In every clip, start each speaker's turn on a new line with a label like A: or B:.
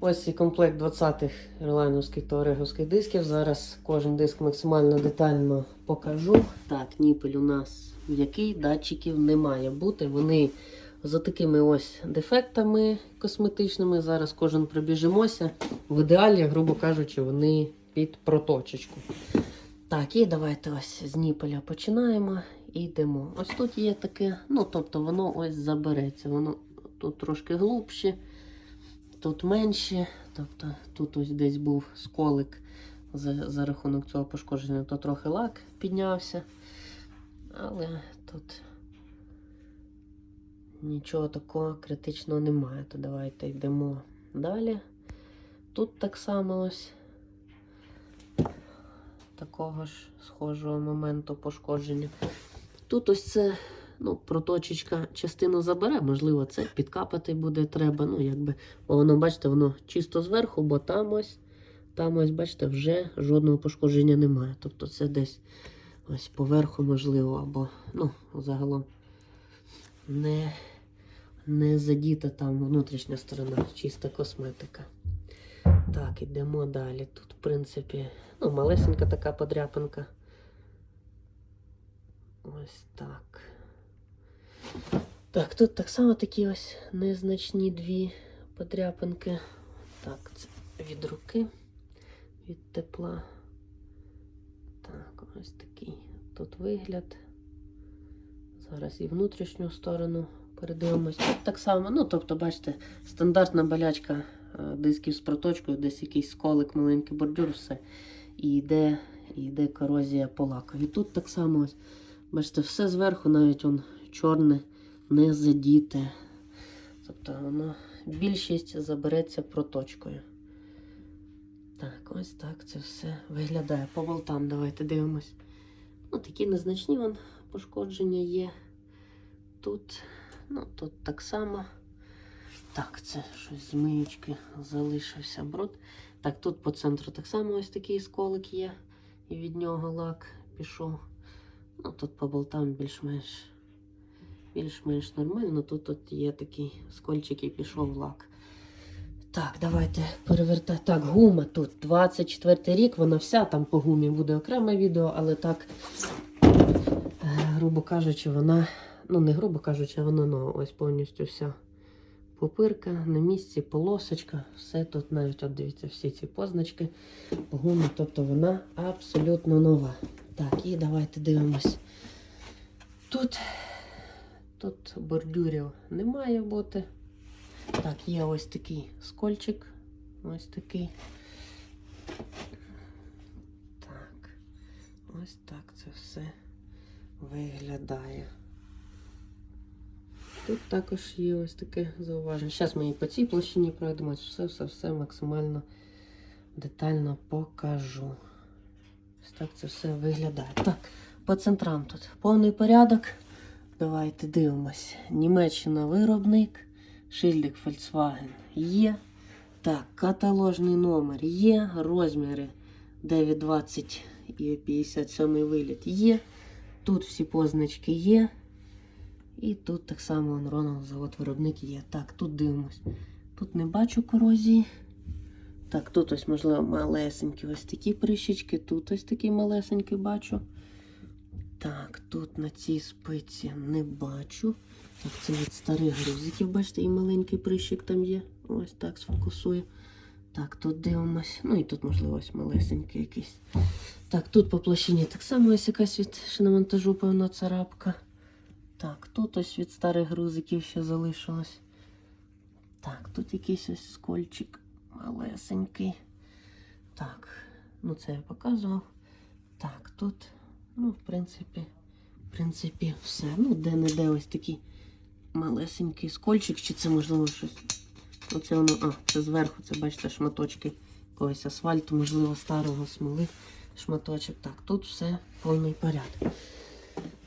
A: Ось і комплект 20-х ірлайновських та ореговських дисків. Зараз кожен диск максимально детально покажу. Так, ніпель у нас м'який, датчиків не має бути. Вони за такими ось дефектами косметичними. Зараз кожен пробіжимося. В ідеалі, грубо кажучи, вони під проточечку. Так, і давайте ось з ніпеля починаємо і йдемо. Ось тут є таке, ну тобто воно ось забереться. Воно тут трошки глубше, тут менше. Тобто тут ось десь був сколик за, за рахунок цього пошкодження, то трохи лак піднявся. Але тут нічого такого критичного немає. То давайте йдемо далі. Тут так само ось такого ж схожого моменту пошкодження. Тут ось це ну, проточечка частину забере, можливо, це підкапати буде треба. Ну, якби, бо воно, бачите, воно чисто зверху, бо там ось, там ось, бачите, вже жодного пошкодження немає. Тобто це десь ось поверху, можливо, або ну, загалом не, не задіта там внутрішня сторона, чиста косметика. Так, ідемо далі. Тут, в принципі, ну, малесенька така подряпинка. Ось так. Так, тут так само такі ось незначні дві подряпинки. Так, це від руки, від тепла. Так, ось такий тут вигляд. Зараз і внутрішню сторону передивимось. Тут так само, ну, тобто, бачите, стандартна болячка е, дисків з проточкою, десь якийсь сколик, маленький бордюр, все. І йде, і йде корозія по лакові. Тут так само ось. Бачите, все зверху, навіть он чорне, не задіте. Тобто воно більшість забереться проточкою. Так, ось так це все виглядає. По болтам давайте дивимось. Ну, такі незначні вон пошкодження є. Тут, ну, тут так само. Так, це щось з миючки залишився бруд. Так, тут по центру так само ось такий сколик є. І від нього лак пішов. Ну, тут по болтам більш-менш більш-менш нормально. Тут, тут є такий скольчик і пішов лак. Так, давайте перевертати. Так, гума тут 24 рік, вона вся там по гумі буде окреме відео, але так, е, грубо кажучи, вона, ну не грубо кажучи, вона ну, ось повністю вся попирка на місці, полосочка, все тут навіть, от дивіться, всі ці позначки по гумі, тобто вона абсолютно нова. Так, і давайте дивимось. Тут, тут бордюрів не має бути. Так, є ось такий скольчик. Ось такий. Так. Ось так це все виглядає. Тут також є ось таке зауваження. Зараз ми і по цій площині пройдемось. Все-все-все максимально детально покажу. Ось так це все виглядає. Так, по центрам тут повний порядок. Давайте дивимось. Німеччина виробник. Шильдик Volkswagen є. Так, каталожний номер є. Розміри 920 і 57 виліт є. Тут всі позначки є. І тут так само он, Ронald, завод виробник є. Так, тут дивимось. Тут не бачу корозії. Так, тут ось, можливо, малесенькі ось такі прищічки, тут ось такі малесенькі бачу. Так, тут на цій спиці не бачу. Так, це від старих грузиків, бачите, і маленький прищик там є. Ось так сфокусує. Так, тут дивимось. Ну і тут, можливо, ось малесенький якийсь. Так, тут по площині так само ось якась від шиномонтажу, певна царапка. Так, тут ось від старих грузиків ще залишилось. Так, тут якийсь ось скольчик малесенький. Так, ну це я показував. Так, тут, ну, в принципі, в принципі, все. Ну, де-не-де ось такий малесенький скольчик, чи це можливо щось. Оце воно, а, це зверху, це бачите, шматочки якогось асфальту, можливо, старого смоли шматочок. Так, тут все повний порядок.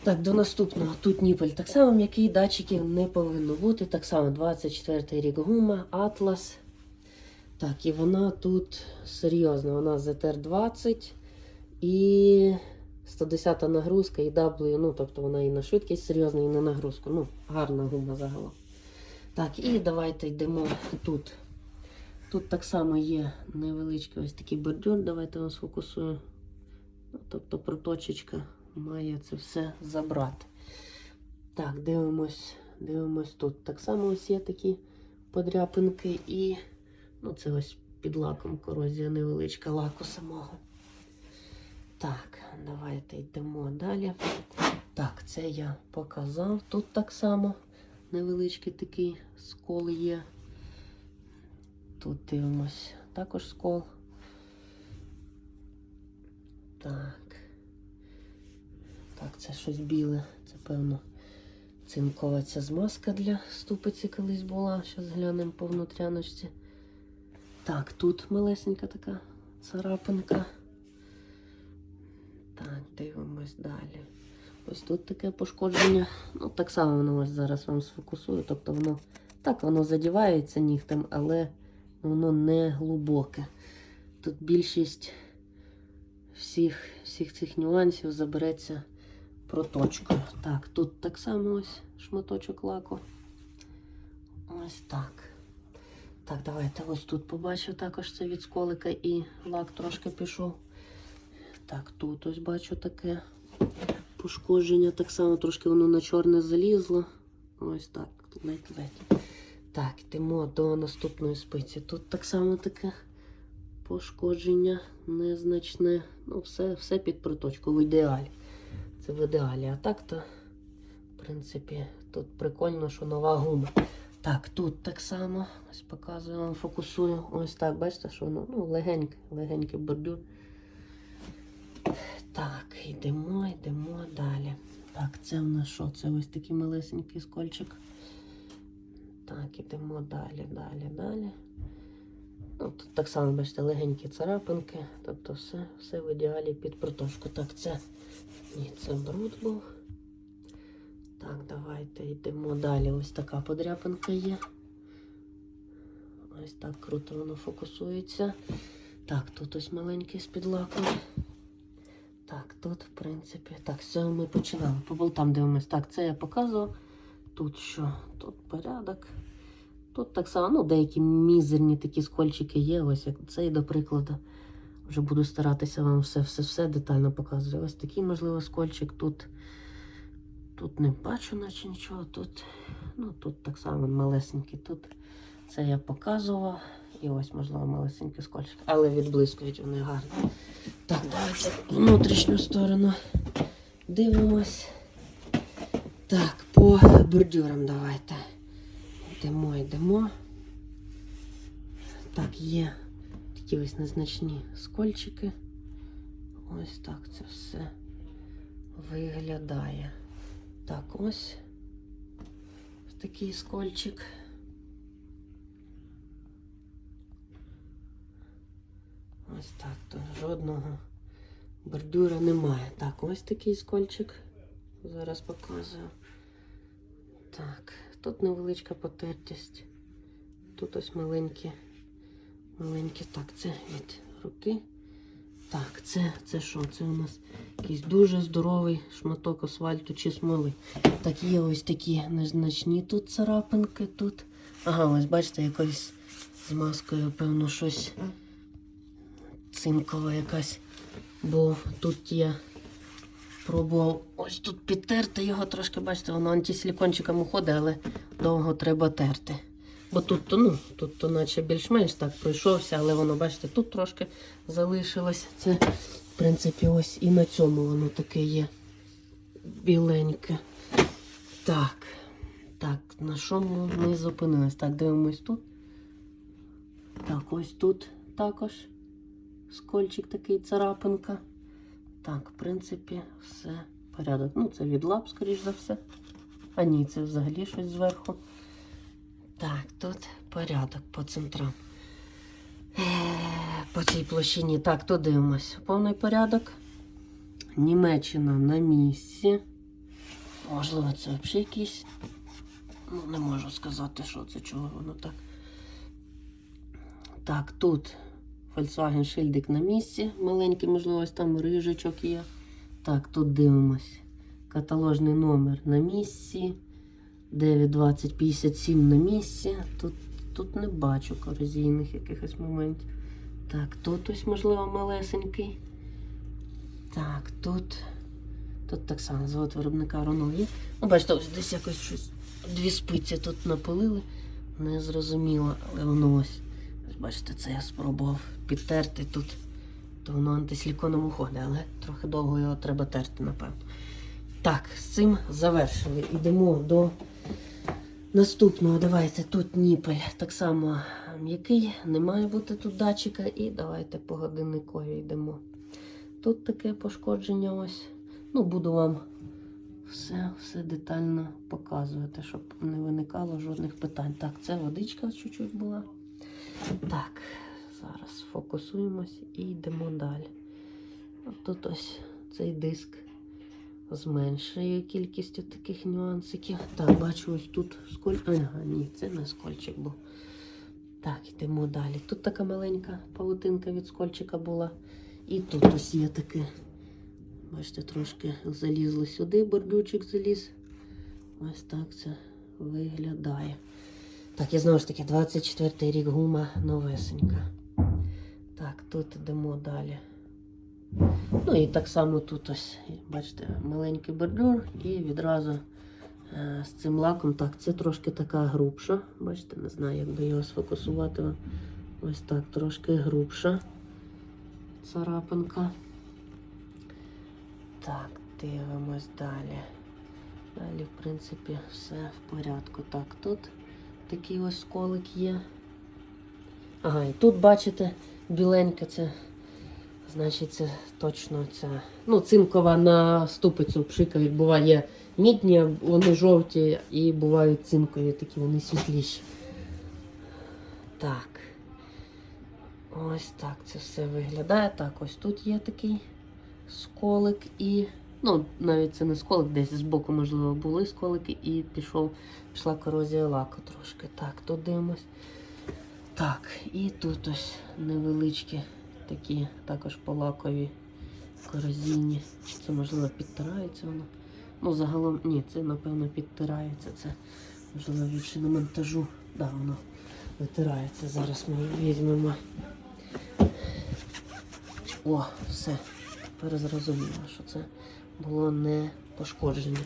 A: Так, до наступного. Тут ніпель. Так само м'який датчиків не повинно бути. Так само 24-й рік гума, Атлас. Так, і вона тут серйозна. Вона ZR20 і 110 нагрузка і W. Ну, тобто вона і на швидкість серйозна, і на нагрузку. Ну, гарна гума загалом. Так, і давайте йдемо тут. Тут так само є невеличкий ось такий бордюр. Давайте я вас фокусую. Ну, тобто проточечка має це все забрати. Так, дивимось, дивимось тут. Так само ось є такі подряпинки і ну, це ось під лаком корозія невеличка лаку самого. Так, давайте йдемо далі. Так, це я показав. Тут так само невеличкий такий скол є. Тут дивимось також скол. Так. Так, це щось біле. Це, певно, цинкова ця змазка для ступиці колись була. Зараз глянемо по внутряночці. Так, тут малесенька така царапинка. Дивимось далі. Ось тут таке пошкодження. Ну, так само воно ось зараз вам сфокусую. Тобто воно так воно задівається нігтем, але воно не глибоке. Тут більшість всіх, всіх цих нюансів забереться проточкою. Так, тут так само ось шматочок лаку. Ось так. Так, давайте ось тут побачу також це від сколика і лак трошки пішов. Так, тут ось бачу таке пошкодження. Так само трошки воно на чорне залізло. Ось так, ледь-ледь. Так, йдемо до наступної спиці. Тут так само таке пошкодження незначне. Ну, все, все під проточку в ідеалі. Це в ідеалі. А так то, в принципі, тут прикольно, що нова гума. Так, тут так само. Ось показую вам, фокусую. Ось так, бачите, що воно ну, легенький, легенький бордюр. Так, йдемо, йдемо далі. Так, це в нас що? Це ось такий малесенький скольчик. Так, ідемо далі, далі, далі. Ну, тут так само, бачите, легенькі царапинки. Тобто все, все в ідеалі під проточку. Так, це. Ні, це бруд був. Так, давайте йдемо далі. Ось така подряпинка є. Ось так круто воно фокусується. Так, тут ось маленький з-під лаку. Так, тут, в принципі, так, цього ми починали. По болтам дивимось. Так, це я показував. Тут що? Тут порядок. Тут так само, ну, деякі мізерні такі скольчики є. Ось як цей, до прикладу. Вже буду старатися вам все-все-все детально показувати. Ось такий, можливо, скольчик. Тут, тут не бачу, наче нічого. Тут, ну, тут так само малесенький. Тут це я показував. І ось, можливо, малесенький скольчик. Але відблискують вони гарно. Так, давайте внутрішню сторону дивимось. Так, по бордюрам давайте. Йдемо, йдемо. Так, є такі ось незначні скольчики. Ось так це все виглядає. Так, ось такий скольчик. Ось так, то жодного бордюра немає. Так, ось такий скольчик. Зараз показую. Так, тут невеличка потертість. Тут ось маленькі, маленькі. Так, це від руки. Так, це, це що? Це у нас якийсь дуже здоровий шматок асфальту чи смоли. Так, є ось такі незначні тут царапинки тут. Ага, ось бачите, якось з маскою, певно, щось цинкова якась. Бо тут я пробував ось тут підтерти його трошки, бачите, воно антисилікончиком уходить, але довго треба терти. Бо тут, то, ну, тут то наче більш-менш так пройшовся, але воно, бачите, тут трошки залишилось. Це, в принципі, ось і на цьому воно таке є біленьке. Так. Так, на чому ми зупинились? Так, дивимось тут. Так, ось тут також скольчик такий царапинка. Так, в принципі, все порядок. Ну, це від лап, скоріш за все. А ні, це взагалі щось зверху. Так, тут порядок по центрам. Е, По цій площині. Так, то дивимось. Повний порядок. Німеччина на місці. Можливо, це взагалі якийсь. Ну, не можу сказати, що це, чого воно так. Так, тут Volkswagen шильдик на місці. Маленький, можливо, ось там рижечок є. Так, тут дивимось. Каталожний номер на місці. 92057 на місці. Тут, тут не бачу корозійних якихось моментів. Так, тут ось, можливо, малесенький. Так, тут. Тут так само завод виробника Ронал є. Ну, бачите, ось десь якось щось. Дві спиці тут напилили. Не зрозуміло, але воно ось. Бачите, це я спробував підтерти тут. То воно антисиліконом уходить, але трохи довго його треба терти, напевно. Так, з цим завершили. Йдемо до наступного. Давайте тут ніпель. Так само м'який, не має бути тут датчика. І давайте по годинникові йдемо. Тут таке пошкодження ось. Ну, буду вам все, все детально показувати, щоб не виникало жодних питань. Так, це водичка чуть-чуть була. Так, зараз фокусуємось і йдемо далі. Тут ось цей диск зменшує кількістю таких нюансиків. Так, бачу, ось тут сколь. Ага, ні, це не скольчик був. Так, йдемо далі. Тут така маленька павутинка від скольчика була. І тут ось є таке. Бачите, трошки залізли сюди, бордючик заліз. Ось так це виглядає. Так, і знову ж таки, 24 рік гума новесенька. Так, тут йдемо далі. Ну і так само тут ось, бачите, маленький бордюр і відразу е, з цим лаком. Так, це трошки така грубша. Бачите, не знаю, як би його сфокусувати. Ось так, трошки грубша царапинка. Так, дивимось далі. Далі, в принципі, все в порядку. Так, тут такий ось сколик є. Ага, і тут, бачите, біленька це, значить, це точно ця. Ну, цинкова на ступицю пшикають. Буває мідні, вони жовті і бувають цинкові, такі вони світліші. Так. Ось так це все виглядає. Так, ось тут є такий сколик і. Ну, навіть це не сколик, десь збоку, можливо, були сколики, і пішов, пішла корозія лаку трошки. Так, тут дивимось. Так, і тут ось невеличкі такі також полакові корозійні. Це можливо підтирається воно. Ну, загалом, ні, це напевно підтирається. Це можливо від шиномонтажу. Да, воно витирається. Зараз ми візьмемо. О, все. Тепер зрозуміло, що це було не пошкодження.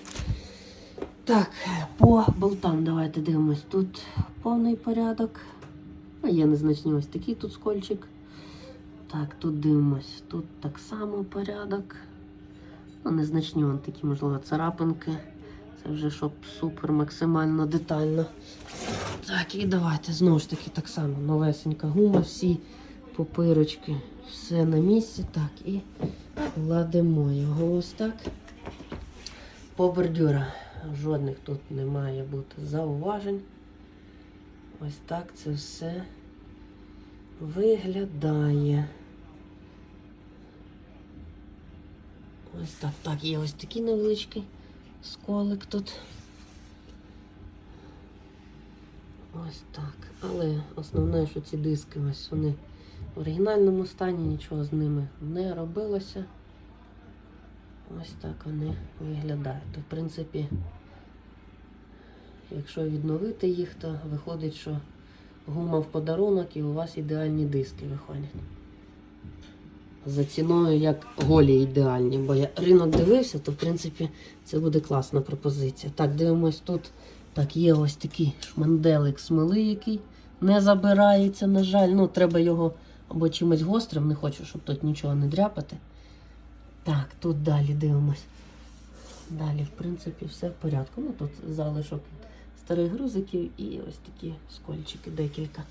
A: Так, по болтам давайте дивимось. Тут повний порядок. А є незначні ось такий тут скольчик. Так, тут дивимось. Тут так само порядок. Ну, незначні вон такі, можливо, царапинки. Це вже щоб супер максимально детально. Так, і давайте знову ж таки так само. Новесенька гума, всі попирочки, все на місці. Так, і кладемо його ось так. По бордюра жодних тут не має бути зауважень. Ось так це все виглядає. Ось так. Так, є ось такий невеличкий сколик тут. Ось так. Але основне, що ці диски ось вони в оригінальному стані, нічого з ними не робилося. Ось так вони виглядають. В принципі, якщо відновити їх, то виходить, що гума в подарунок і у вас ідеальні диски виходять. За ціною як голі ідеальні, бо я ринок дивився, то в принципі це буде класна пропозиція. Так, дивимось тут. Так, є ось такий шманделик смоли, який не забирається, на жаль. Ну, треба його або чимось гострим, не хочу, щоб тут нічого не дряпати. Так, тут далі дивимось. Далі, в принципі, все в порядку. Ну, тут залишок старих грузиків і ось такі скольчики декілька.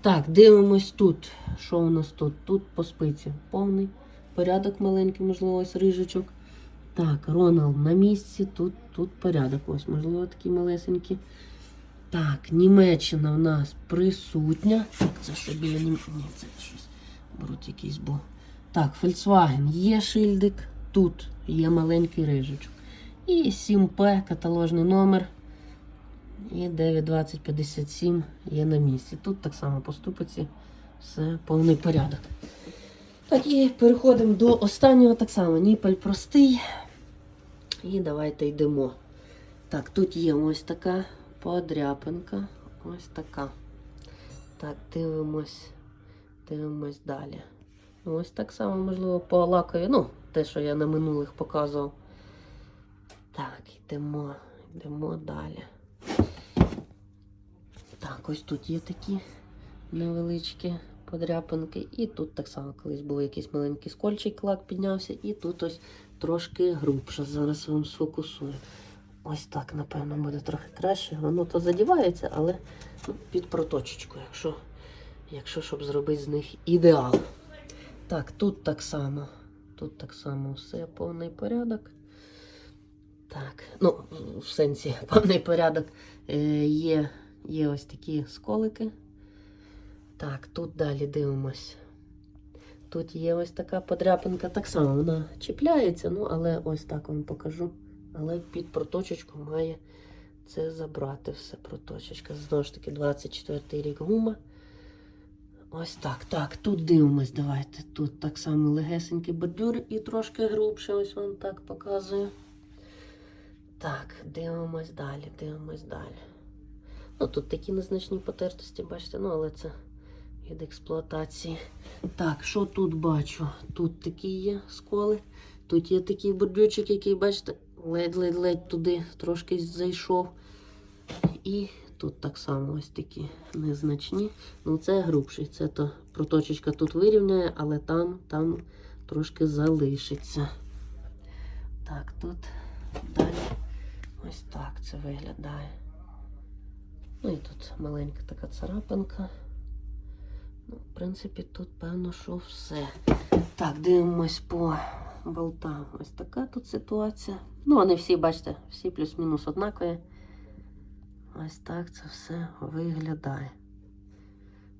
A: Так, дивимось тут. Що у нас тут? Тут по спиці повний порядок маленький, можливо, ось рижечок. Так, Роналд на місці, тут, тут порядок. Ось, можливо, такі малесенькі. Так, Німеччина в нас присутня. Так, це що біля Нім... Ні, це щось. Беруть якийсь був. Так, Volkswagen є шильдик. Тут є маленький рижечок. І 7П, каталожний номер. І 92057 є на місці. Тут так само по ступиці все повний порядок. Так, і переходимо до останнього так само. Ніпель простий. І давайте йдемо. Так, тут є ось така подряпинка. Ось така. Так, дивимось. Дивимось далі. Ось так само, можливо, по лакові. Ну, те, що я на минулих показував. Так, йдемо, йдемо далі. Так, ось тут є такі невеличкі подряпинки. І тут так само колись був якийсь маленький скольчик, лак піднявся, і тут ось трошки грубше. Зараз вам сфокусую. Ось так, напевно, буде трохи краще. Воно то задівається, але ну, під проточечку, якщо, якщо щоб зробити з них ідеал. Так, тут так само. Тут так само все повний порядок. Так, ну, в сенсі повний порядок. Е, є, є ось такі сколики. Так, тут далі дивимось. Тут є ось така подряпинка, так само вона чіпляється, ну, але ось так вам покажу. Але під проточечку має це забрати все проточечка. Знову ж таки, 24 рік гума. Ось так. Так, тут дивимось, давайте. Тут так само легесенький бордюр і трошки грубше, ось вам так показую. Так, дивимось далі, дивимось далі. Ну, тут такі незначні потертості, бачите, ну, але це від експлуатації. Так, що тут бачу? Тут такі є сколи. Тут є такий бордюрчик, який, бачите, ледь-ледь-ледь туди трошки зайшов. І тут так само ось такі незначні. Ну, це грубший. Це то проточечка тут вирівняє, але там, там трошки залишиться. Так, тут далі ось так це виглядає. Ну і тут маленька така царапинка. Ну, в принципі, тут певно, що все. Так, дивимось по болтам. Ось така тут ситуація. Ну, вони всі, бачите, всі плюс-мінус однакові. Ось так це все виглядає.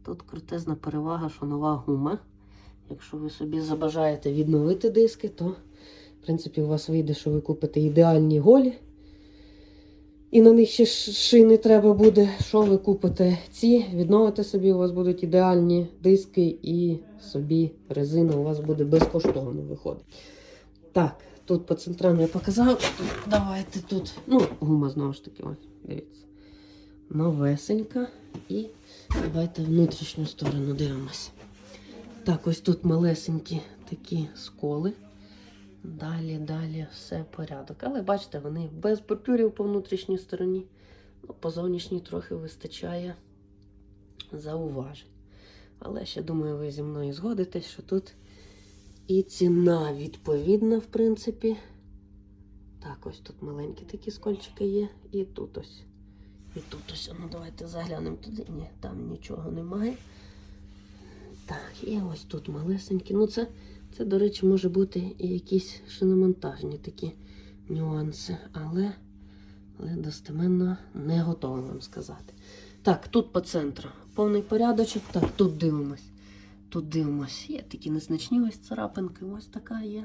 A: Тут крутезна перевага, що нова гума. Якщо ви собі забажаєте відновити диски, то, в принципі, у вас вийде, що ви купите ідеальні голі. І на них ще шини треба буде. Що ви купите ці, відновите собі, у вас будуть ідеальні диски і собі резина у вас буде безкоштовно виходить. Так, тут по центрам я показав. Давайте тут. Ну, гума знову ж таки, ось, дивіться. Новесенька. І давайте внутрішню сторону дивимося. Так, ось тут малесенькі такі сколи. Далі, далі все порядок. Але бачите, вони без бордюрів по внутрішній стороні. Ну, по зовнішній трохи вистачає зауважень. Але ще думаю, ви зі мною згодитесь, що тут і ціна відповідна, в принципі. Так, ось тут маленькі такі скольчики є. І тут ось. І тут ось. Ну, давайте заглянемо туди. Ні, там нічого немає. Так, і ось тут малесенькі. Ну, це, це, до речі, може бути і якісь шиномонтажні такі нюанси, але, але достеменно не готова вам сказати. Так, тут по центру. Повний порядочок. Так, тут дивимось. Тут дивимось. Є такі незначні ось царапинки. Ось така є.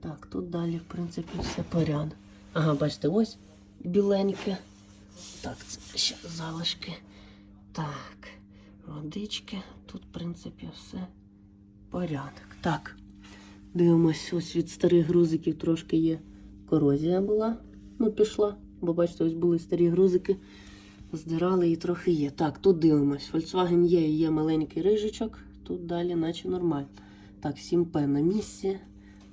A: Так, тут далі, в принципі, все порядок. Ага, бачите, ось біленьке. Так, це ще залишки. Так, водички. Тут, в принципі, все порядок. Так, дивимось, ось від старих грузиків трошки є корозія була. Ну, пішла. Бо бачите, ось були старі грузики. Здирали і трохи є. Так, тут дивимось. Volkswagen є, є маленький рижичок. Тут далі, наче нормально. Так, 7П на місці.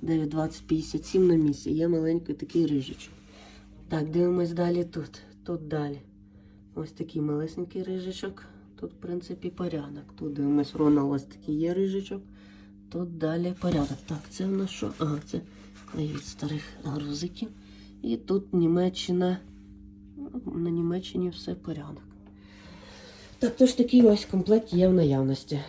A: 92057 на місці. Є маленький такий рижичок. Так, дивимось далі тут. Тут далі. Ось такий малесенький рижичок. Тут, в принципі, порядок. Тут дивимось, Ронал ось такий є рижичок. Тут далі порядок. Так, це в нас що? Ага, це від старих грузиків. І тут Німеччина. На Німеччині все порядок. Так, тож такий ось комплект є в наявності.